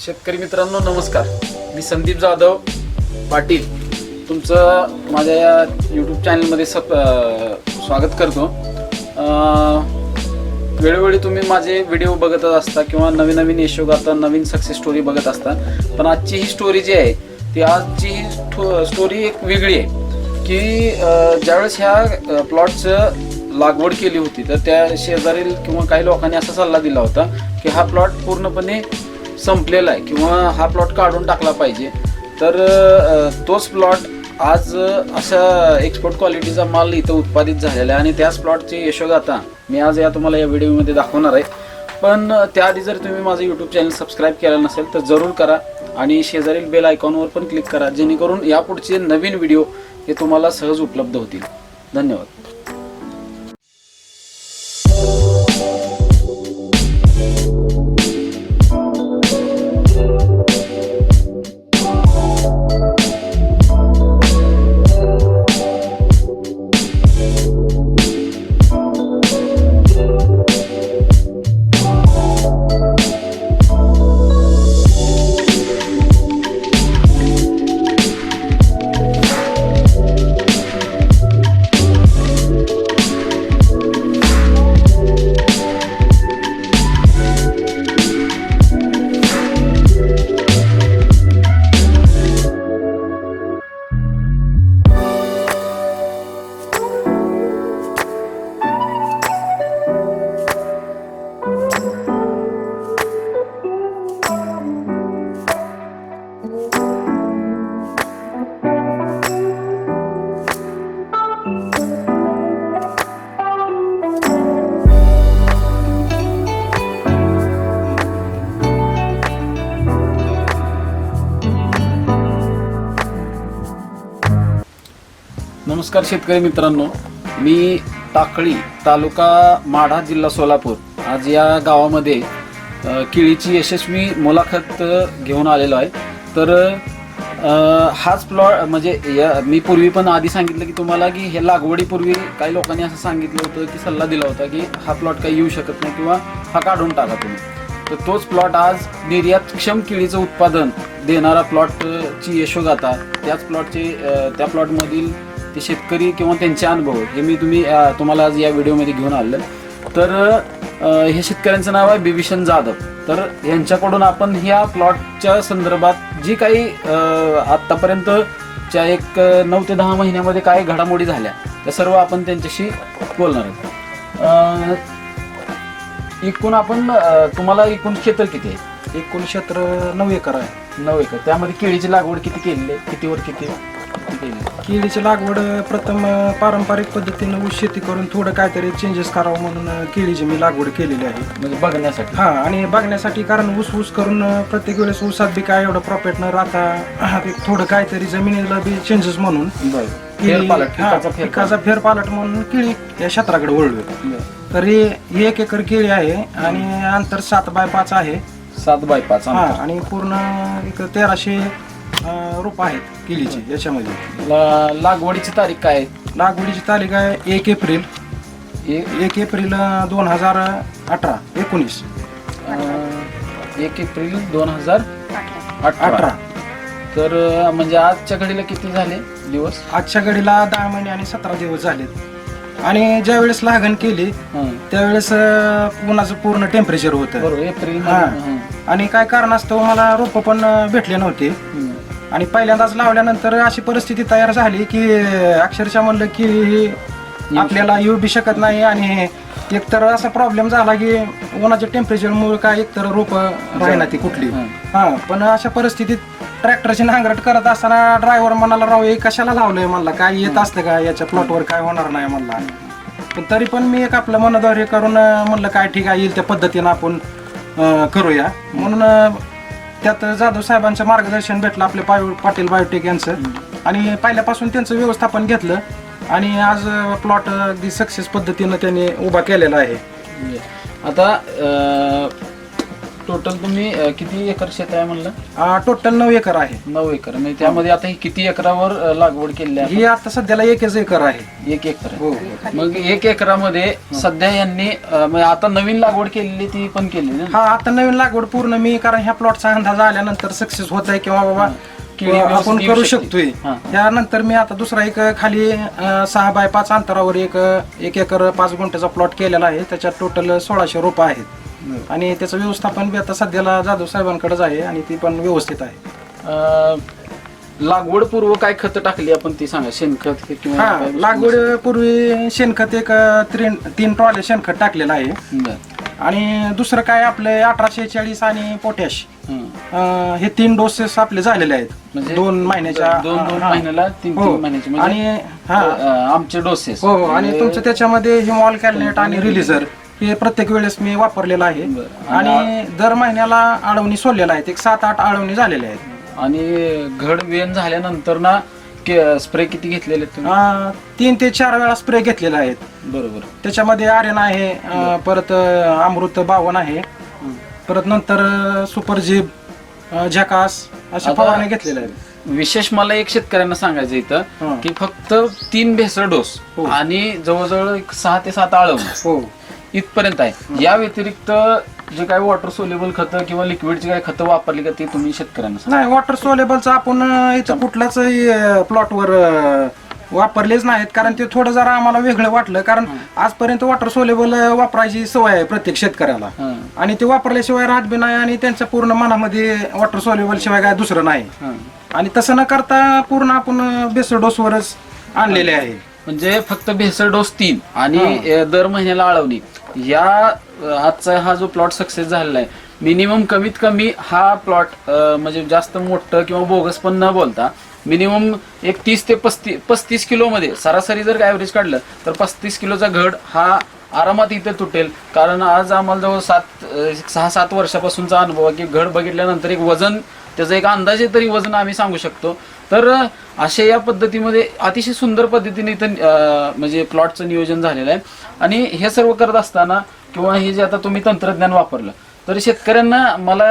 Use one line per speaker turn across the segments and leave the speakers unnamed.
शेतकरी मित्रांनो नमस्कार. मी संदीप जाधव पाटील. तुमचं माझ्या या यूट्यूब चॅनलमध्ये सप स्वागत करतो. वेळोवेळी तुम्ही माझे व्हिडिओ बघतच असता किंवा नवीन नवीन यशोगाथा नवीन सक्सेस स्टोरी बघत असता पण आजची ही स्टोरी जी आहे ती आजची ही स्टोरी एक वेगळी आहे. की ज्यावेळेस ह्या प्लॉटचं लागवड केली होती तर त्या शेजारील किंवा काही लोकांनी असा सल्ला दिला होता की हा प्लॉट पूर्णपणे संपलेला आहे किंवा हा प्लॉट काढून टाकला पाहिजे तर तोच प्लॉट आज अशा एक्सपोर्ट क्वालिटीचा माल इथं उत्पादित झालेला आहे आणि त्याच प्लॉटची यशोगाथा मी आज या तुम्हाला या व्हिडिओमध्ये दाखवणार आहे. पण त्याआधी जर तुम्ही माझं यूट्यूब चॅनल सबस्क्राईब केलं नसेल तर जरूर करा आणि शेजारील बेल आयकॉनवर पण क्लिक करा जेणेकरून यापुढचे नवीन व्हिडिओ हे तुम्हाला सहज उपलब्ध होतील. धन्यवाद. नमस्कार शेतकरी मित्रांनो. मी टाकळी तालुका माढा जिल्हा सोलापूर. आज या गावामध्ये केळीची यशस्वी मुलाखत घेऊन आलेलो आहे. तर अ, हाच प्लॉट म्हणजे या मी पूर्वी पण आधी सांगितलं की तुम्हाला की हे लागवडीपूर्वी काही लोकांनी असं सांगितलं होतं की सल्ला दिला होता की हा प्लॉट काही येऊ शकत नाही किंवा हा काढून टाका तुम्ही. तर तोच प्लॉट आज निर्यातक्षम केळीचं उत्पादन देणारा प्लॉटची यशोगाथा त्याच प्लॉटचे अ, त्या प्लॉटमधील ते शेतकरी किंवा त्यांचे अनुभव हे मी तुम्ही अ, तुम्हाला आज या व्हिडिओमध्ये घेऊन आलं तर हे शेतकऱ्यांचं नाव आहे बिभीषण जाधव. तर यांच्याकडून आपण ह्या प्लॉटच्या संदर्भात जी काही आत्तापर्यंतच्या एक नऊ ते दहा महिन्यामध्ये काय घडामोडी झाल्या त्या सर्व आपण त्यांच्याशी बोलणार आहोत. एकूण आपण तुम्हाला एकूण क्षेत्र किती आहे?
एकूण क्षेत्र नऊ एकर आहे.
नऊ एकर. त्यामध्ये केळीची लागवड किती केलेली आहे? कितीवर किती?
केळीची लागवड प्रथम पारंपरिक पद्धतीनं ऊस शेती करून थोडं काहीतरी चेंजेस करावं म्हणून केळीची मी लागवड केलेली आहे.
म्हणजे बघण्यासाठी.
हा आणि बघण्यासाठी कारण ऊस ऊस करून प्रत्येक वेळेस ऊसात बी काय एवढं प्रॉफिट न राहता ते थोडं काहीतरी जमिनीला बी चेंजेस म्हणून.
बरं.
केळी-
फेरपालट
हा,
पिकाचा फेरपालट
पिकाचा फेरपालट म्हणून केळी या क्षेत्राकडे वळलो. तर हे एक एकर केळी आहे आणि अंतर सात बाय पाच आहे.
सात बाय पाच
हा
अंतर.
आणि पूर्ण एक तेराशे रोप आहेत केळीची याच्यामध्ये.
ला- लागवडीची तारीख काय आहे?
लागवडीची तारीख आहे एक एप्रिल.
एक?
एक एप्रिल दोन हजार अठरा एकोणीस.
अं, एक एप्रिल दोन हजार अठरा.
अठरा.
तर अं, म्हणजे आजच्या घडीला किती झाले दिवस?
आजच्या घडीला दहा महिने आणि सतरा दिवस झालेत. आणि ज्या वेळेस लागण केली
हं.
त्यावेळेस अं, उन्हाचं पूर्ण टेम्परेचर होतं.
बरोबर एप्रिल
हा. आणि काय कारणास्तव मला रोप पण अं, भेटले नव्हते. आणि पहिल्यांदाच लावल्यानंतर अशी परिस्थिती तयार झाली की अक्षरशः म्हणलं की हे आपल्याला येऊ बी शकत नाही आणि एकतर असा प्रॉब्लेम झाला की उन्हाच्या टेम्परेचरमुळे काय एकतर रोप राहिना ती कुठली?
हं.
पण अशा परिस्थितीत ट्रॅक्टरची नांगरट करत असताना ड्रायव्हर म्हणाला राव हे कशाला लावलंय? म्हणला काय येत असतं का? याच्या प्लॉटवर काय होणार नाही म्हणला. पण तरी पण मी एक आपलं मनद्वारे करून म्हणलं काय ठीक आहे येईल त्या पद्धतीनं आपण करूया. म्हणून त्यात जाधव साहेबांचं मार्गदर्शन भेटलं आपल्या पाय पाटील बायोटेक यांचं. आणि पहिल्यापासून त्यांचं व्यवस्थापन घेतलं. आणि आज प्लॉट अगदी सक्सेस पद्धतीनं त्यांनी उभा केलेला आहे.
आता टोटल तुम्ही अं, किती एकर शेत आहे म्हणलं?
टोटल नऊ एकर आहे.
नऊ एकर. म्हणजे त्यामध्ये आता ही किती एकरावर अं, लागवड केली आहे?
ही आता सध्याला एकच एकर आहे.
एक एकर आहे.
हो. हो
मग एक एकरामध्ये सध्या यांनी अं, म्हणजे आता नवीन लागवड केलेली ती पण केली ना?
हा आता नवीन लागवड पूर्ण मी कारण ह्या प्लॉटचा अंदाज आल्यानंतर सक्सेस होत आहे किंवा बाबा
केळी
किंवा
व्यवस्थित
आपण
येऊ
करू
शकते.
शकतोय.
हा.
त्यानंतर मी आता दुसरा एक खाली अं, सहा बाय पाच अंतरावर एक एक एकर पाच गुंठ्याचा प्लॉट केलेला आहे. त्याच्यात टोटल सोळाशे रोपं आहेत. आणि त्याचं व्यवस्थापन बी आता सध्याला जाधव साहेबांकडेच आहे आणि ती पण व्यवस्थित आहे
लागवड पूर्व काय खत टाकली आपण ती सांगा शेणखत हे किंवा
हा
काय?
लागवड पूर्वी शेणखत एक तीन तीन ट्रॉले शेणखत टाकलेलं आहे
बरं.
आणि दुसरं काय आपले अठराशे चाळीस आणि पोटॅश
हं.
अं, हे तीन डोसेस आपले झालेले आहेत
म्हणजे
दोन महिन्याच्या
दोन दोन
हा.
महिन्याला तीन
हो.
तीन महिन्याचे म्हणजे
आणि हा
अं, आमचे डोसेस
हो हो आणि तुमचं त्याच्यामध्ये हिमॉल कॅल्नेट आणि रिलीझर हे प्रत्येक वेळेस मी वापरलेलं आहे.
बरं.
आणि दर महिन्याला आळवणी सोडलेल्या आहेत. एक सात आठ आळवणी झालेल्या आहेत.
आणि घड वेन झाल्यानंतर ना स्प्रे किती घेतलेले आहेत तुम्ही?
अं, तीन ते चार वेळा स्प्रे घेतलेले आहेत.
बरोबर.
त्याच्यामध्ये आर्यन आहे अं, परत अं, अमृत बावन आहे. परत नंतर सुपर जीप झकास अशा
आता-
फवारण्या घेतलेल्या आहेत.
विशेष मला एक शेतकऱ्यांना सांगायचं इथं
हं.
की फक्त तीन भेसळ डोस
हो.
आणि जवळजवळ एक सहा ते सात आळवण.
हो.
इथपर्यंत आहे. या व्यतिरिक्त जे काही वॉटर सोल्युबल खतं किंवा लिक्विडची काही खतं वापरली का ते तुम्ही शेतकऱ्यांना सांगा.
नाही वॉटर सोलेबलचं आपण इथं कुठल्याच प्लॉटवर वापरलेच नाहीत. कारण ते थोडं जरा आम्हाला वेगळं वाटलं. कारण आजपर्यंत वॉटर सोलेबल वापरायची सवय आहे प्रत्येक शेतकऱ्याला.
हं.
आणि ते वापरल्याशिवाय राहत बी नाही आणि त्यांच्या पूर्ण मनामध्ये वॉटर सोलेबल शिवाय काय दुसरं नाही.
हं.
आणि तसं न करता पूर्ण आपण बेसर डोसवरच आणलेले आहे.
म्हणजे फक्त भेसळ डोस तीन आणि दर महिन्याला आळवणी. या आजचा हा जो प्लॉट सक्सेस झालेला आहे मिनिमम कमीत कमी हा प्लॉट म्हणजे जास्त मोठं किंवा बोगस पण न बोलता मिनिमम एक तीस ते पस्तीस पस्तीस किलोमध्ये सरासरी जर ॲव्हरेज काढलं तर पस्तीस किलोचा घड हा आरामात इथे तुटेल. कारण आज आम्हाला जवळ सात सहा सात वर्षापासूनचा अनुभव आहे की घड बघितल्यानंतर एक वजन त्याचं एक अंदाजे तरी वजन आम्ही सांगू शकतो. तर अशा या पद्धतीमध्ये अतिशय सुंदर पद्धतीने इथं म्हणजे प्लॉटचं नियोजन झालेलं आहे. आणि हे सर्व करत असताना किंवा हे जे आता तुम्ही तंत्रज्ञान वापरलं तर शेतकऱ्यांना मला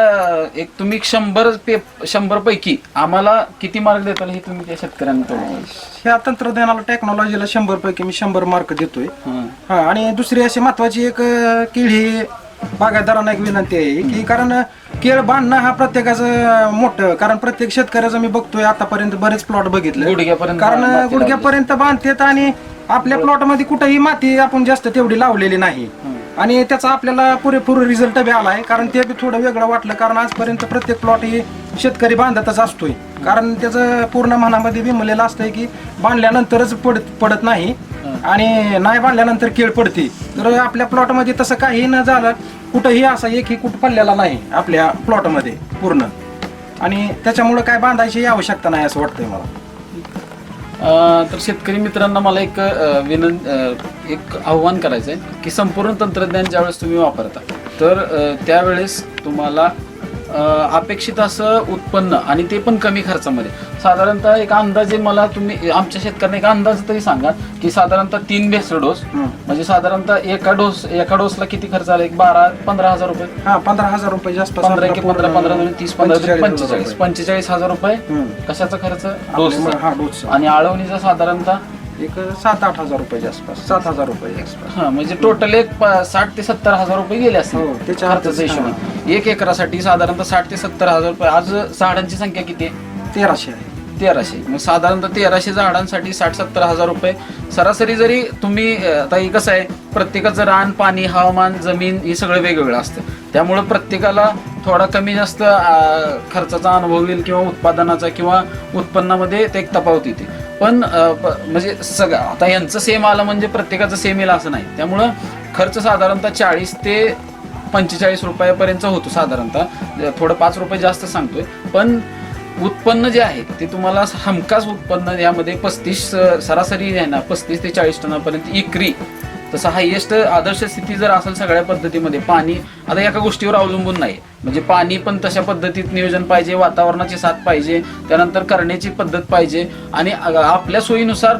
एक तुम्ही शंभर पे शंभर पैकी आम्हाला किती मार्क देताल हे तुम्ही त्या शेतकऱ्यांना
ह्या तंत्रज्ञानाला टेक्नॉलॉजीला शंभर पैकी मी शंभर मार्क देतोय.
हं.
आणि दुसरी अशी महत्वाची एक किडी बागायतदारांना एक विनंती आहे की कारण केळ बांधणं हा प्रत्येकाचं मोठं कारण प्रत्येक शेतकऱ्याचं मी बघतोय आतापर्यंत बरेच प्लॉट बघितले.
गुडघ्यापर्यंत
कारण
माती लावली.
गुडघ्यापर्यंत बांधतात आणि आपल्या प्लॉटमध्ये कुठेही माती आपण जास्त तेवढी लावलेली नाही. आणि त्याचा आपल्याला पुरेपूर रिझल्ट बी आलाय कारण ते बी थोडं वेगळं वाटलं कारण आजपर्यंत प्रत्येक प्लॉट ही शेतकरी बांधतच असतोय. कारण त्याचं पूर्ण मनामध्ये बिंबलेलं असतंय की बांधल्यानंतरच पडत पडत नाही. आणि नाही बांधल्यानंतर केळ पडते. तर आपल्या प्लॉटमध्ये तसं काही न झालं कुठंही असा एकही कुठ पडलेला नाही आपल्या प्लॉटमध्ये पूर्ण. आणि त्याच्यामुळं काय बांधायची आवश्यकता नाही असं वाटतंय मला.
अ, तर शेतकरी मित्रांना मला एक अ, विनं अ, एक आव्हान करायचं आहे की संपूर्ण तंत्रज्ञान ज्यावेळेस तुम्ही वापरता तर अ, त्यावेळेस तुम्हाला अपेक्षित असं उत्पन्न आणि ते पण कमी खर्चामध्ये. साधारणतः एक अंदाजे मला तुम्ही आमच्या शेतकऱ्यांना एक अंदाज तरी सांगा की साधारणतः तीन भेसळ डोस म्हणजे साधारणतः एका डोस एका डोसला किती खर्च आला? एक बारा पंधरा हजार रुपये.
हा पंधरा हजार रुपये जास्त
पंधरा की पंधरा पंधरा दोन तीस पंधरा पंचेचाळीस पंचेचाळीस हजार रुपये. कशाचा खर्च?
डोस
आणि आळवणीचा साधारणतः
एक सात आठ हजार रुपये आसपास सात हजार रुपये आसपास.
हा म्हणजे टोटल एक प- साठ ते सत्तर हजार रुपये गेले
हो,
असतील
त्याच्या
खर्चाच्या
आतच,
हिशोबाने. एक एकरासाठी साधारणतः साठ ते सत्तर हजार रुपये. आज झाडांची संख्या किती आहे?
तेराशे आहे.
तेराशे. मग साधारणतः तेराशे झाडांसाठी साठ सत्तर हजार रुपये. सरासरी जरी तुम्ही अं, आता हे कसं आहे? प्रत्येकाचं रान पाणी हवामान जमीन हे सगळं वेगवेगळं असतं. त्यामुळं प्रत्येकाला थोडा कमी जास्त अं, खर्चाचा अनुभव येईल किंवा उत्पादनाचा किंवा उत्पन्नामध्ये ते एक तफावत येते. पण प- म्हणजे सगळं आता यांचं सेम आलं म्हणजे प्रत्येकाचं सेम येईल असं नाही. त्यामुळं खर्च साधारणतः चाळीस ते पंचेचाळीस रुपयापर्यंत होतो साधारणतः. थोडं पाच रुपये जास्त सांगतोय. पण उत्पन्न जे आहे ते तुम्हाला हमखास उत्पन्न यामध्ये पस्तीस सरासरी आहे ना पस्तीस ते चाळीस टनापर्यंत इकरी तसं हायेस्ट आदर्श स्थिती जर असेल सगळ्या पद्धतीमध्ये पाणी आता एका गोष्टीवर अवलंबून नाही म्हणजे पाणी पण तशा पद्धतीत नियोजन पाहिजे वातावरणाची साथ पाहिजे त्यानंतर करण्याची पद्धत पाहिजे आणि आपल्या सोयीनुसार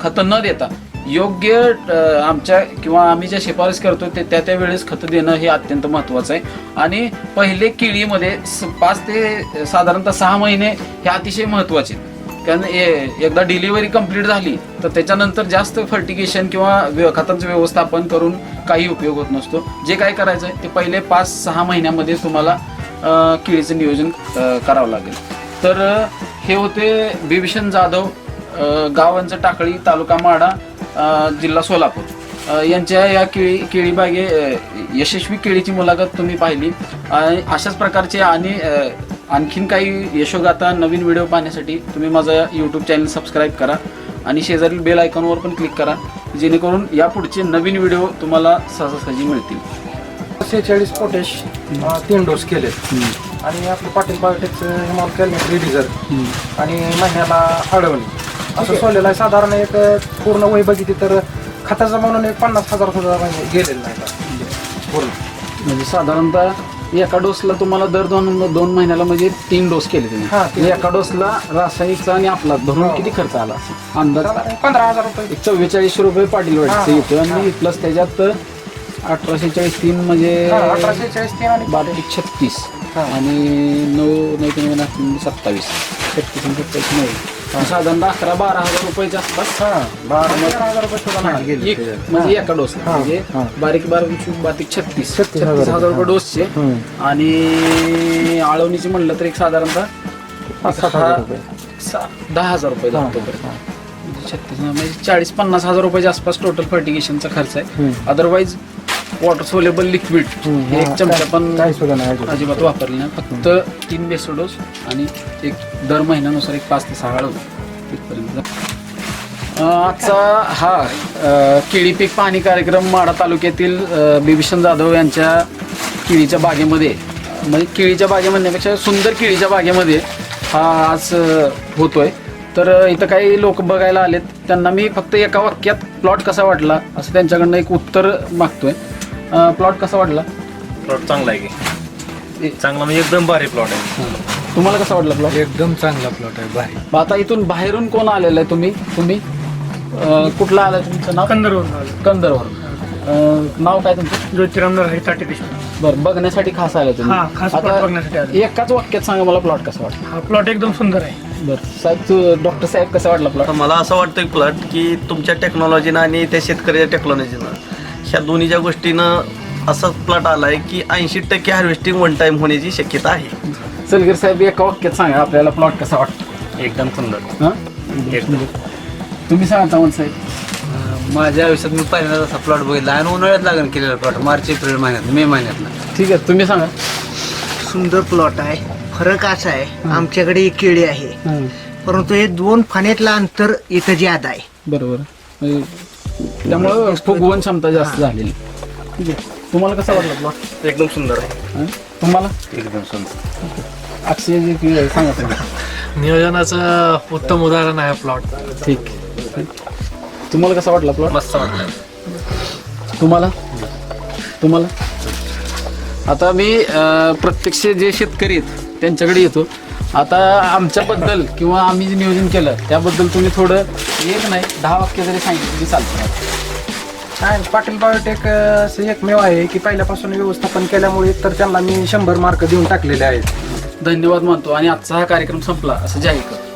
खतं न देता योग्य आमच्या किंवा आम्ही ज्या शिफारस करतो ते त्या त्या वेळेस खतं देणं हे अत्यंत महत्त्वाचं आहे आणि पहिले केळीमध्ये स- पाच ते साधारणतः सहा महिने हे अतिशय महत्त्वाचे आहेत. कारण ए- एकदा डिलिव्हरी कंप्लीट झाली तर त्याच्यानंतर जास्त फर्टिगेशन किंवा व्य- खतांचं व्यवस्थापन करून काही उपयोग होत नसतो. जे काय करायचं आहे ते पहिले पाच सहा महिन्यामध्ये तुम्हाला केळीचं नियोजन करावं लागेल. तर हे होते बिभीषण जाधव गावांचं टाकळी तालुका माडा जिल्हा सोलापूर. यांच्या या केळी केळीबागे यशस्वी केळीची मुलाखत तुम्ही पाहिली. आणि अशाच प्रकारचे आणि आणखीन काही यशोगाथा नवीन व्हिडिओ पाहण्यासाठी तुम्ही माझं यूट्यूब चॅनल सबस्क्राईब करा आणि शेजारील बेल आयकॉनवर पण क्लिक करा जेणेकरून यापुढचे नवीन व्हिडिओ तुम्हाला सहजासहजी मिळतील.
सेहेचाळीस पोटॅश तीन डोस केले आणि आपलं पाटील बायोटेकचं हिमाल कॅल्मेट रिडिझर आणि महिन्याला अडवणी असं सोडलेलं आहे. साधारण एक पूर्ण वही बघितली तर खताचं म्हणून एक पन्नास हजार सुद्धा म्हणजे गेलेलं नाही का पूर्ण.
म्हणजे साधारणतः एका डोसला तुम्हाला दर दोन दोन महिन्याला म्हणजे तीन डोस केले तुम्ही
हा, तीन.
एका डोसला रासायनिकचा आणि आपला धरून. किती खर्च आला अंदाज
पंधरा हजार रुपये
एक चव्वेचाळीस रुपये पाटील वाटचं
हा.
येतो आणि प्लस त्याच्यात अठराशे चाळीस तीन म्हणजे
हा, अठराशे चाळीस तीन आणि
बारा छत्तीस
हा.
आणि नऊ नऊ तीन सत्तावीस छत्तीस आणि सत्तावीस नऊ साधारणतः अकरा बारा हजार रुपयाच्या आसपास
हा बारा हजार रुपये गेले
एक म्हणजे एका डोस
हा,
म्हणजे
हा.
बारीक बारीक बारीक छत्तीस
छत्तीस हजार
छत्तीस हजार रुपये. डोसचे
हम्म.
आणि आळवणीची म्हणलं तर एक साधारणतः
पाच सात हजार रुपये
सा- दहा हजार रुपये
हा,
बरं. छत्तीस म्हणजे चाळीस पन्नास हजार रुपयाच्या आसपास टोटल फर्टिगेशनचा खर्च आहे
हम्म.
अदरवाईज वॉटर सोलेबल लिक्विड हे एक चमचा पण
काही सुद्धा नाही अजिबात.
वापरले नाही. फक्त तीन बेसो डोस आणि एक दर महिन्यानुसार एक पाच ते सहा होतो तिथपर्यंत आजचा हा केळी पीक पाहणी कार्यक्रम माडा तालुक्यातील बिभीषण जाधव यांच्या केळीच्या बागेमध्ये म्हणजे केळीच्या बागे म्हणण्यापेक्षा सुंदर केळीच्या बागेमध्ये हा आज होतोय. तर इथं काही लोक बघायला आलेत. त्यांना मी फक्त एका वाक्यात प्लॉट कसा वाटला असं त्यांच्याकडनं एक उत्तर मागतोय. प्लॉट कसा वाटला?
प्लॉट चांगला आहे की. चांगला म्हणजे एकदम भारी प्लॉट आहे.
तुम्हाला कसा वाटला प्लॉट
एकदम चांगला प्लॉट आहे भारी.
मग आता इथून बाहेरून कोण आलेलं आहे तुम्ही? तुम्ही? अं, कुठला आलाय तुमचं नाव?
कंदरवरून आलो.
कंदरवर नाव काय तुमचं?
ज्योतिराम नरहरी ताटे देशमुख.
बरं बघण्यासाठी खास आलं
हा, खास plot बघण्यासाठी आलो.
एकाच वाक्यात सांगा मला प्लॉट कसा वाटला?
हा प्लॉट एकदम सुंदर आहे.
बरं साहेब डॉक्टर साहेब कसा वाटला प्लॉट
तर मला असं वाटतं प्लॉट की तुमच्या टेक्नॉलॉजीनं आणि त्या शेतकऱ्याच्या टेक्नॉलॉजीनं ह्या दोन्हीच्या गोष्टीनं असा प्लॉट आला आहे की ऐंशी टक्के हार्वेस्टिंग वन टाईम होण्याची शक्यता आहे.
सलगर साहेब एका वाक्यात सांगा आपल्याला प्लॉट कसा वाटतो?
एकदम सुंदर.
हां?
एकदम.
तुम्ही सांगा चव्हाण साहेब.
माझ्या आयुष्यात मी पहिल्यांदा असा प्लॉट बघितला आणि उन्हाळ्यात लागण केलेला प्लॉट मार्च एप्रिल महिन्यात मे महिन्यातला.
ठीक आहे तुम्ही सांगा.
सुंदर प्लॉट आहे फरक असा आहे आमच्याकडे एक केळी आहे. परंतु हे दोन फाण्यातलं अंतर इथं ज्याद आहे.
बरोबर. म्हणजे त्यामुळं फुगवण क्षमता जास्त झालेली. ठीक आहे. तुम्हाला कसा वाटला प्लॉट
एकदम सुंदर आहे.
तुम्हाला?
एकदम सुंदर.
अक्षय जी की सांगा तुम्ही.
नियोजनाचं उत्तम उदाहरण आहे प्लॉट
ठीक तुम्हाला कसा वाटला प्लॉट
मस्त वाटलं.
तुम्हाला? तुम्हाला? आता मी अं, प्रत्यक्ष जे शेतकरी आहेत त्यांच्याकडे येतो. आता आमच्याबद्दल किंवा आम्ही जे नियोजन केलं त्याबद्दल तुम्ही थोडं एक नाही दहा वाक्य जरी सांगितलं तरी चालतं.
काय पाटील बायोटेक अं, असं एकमेव आहे की पहिल्यापासून व्यवस्थापन केल्यामुळे तर त्यांना मी शंभर मार्क देऊन टाकलेले आहेत.
धन्यवाद मानतो आणि आजचा हा कार्यक्रम संपला. असं जाहीर करतो.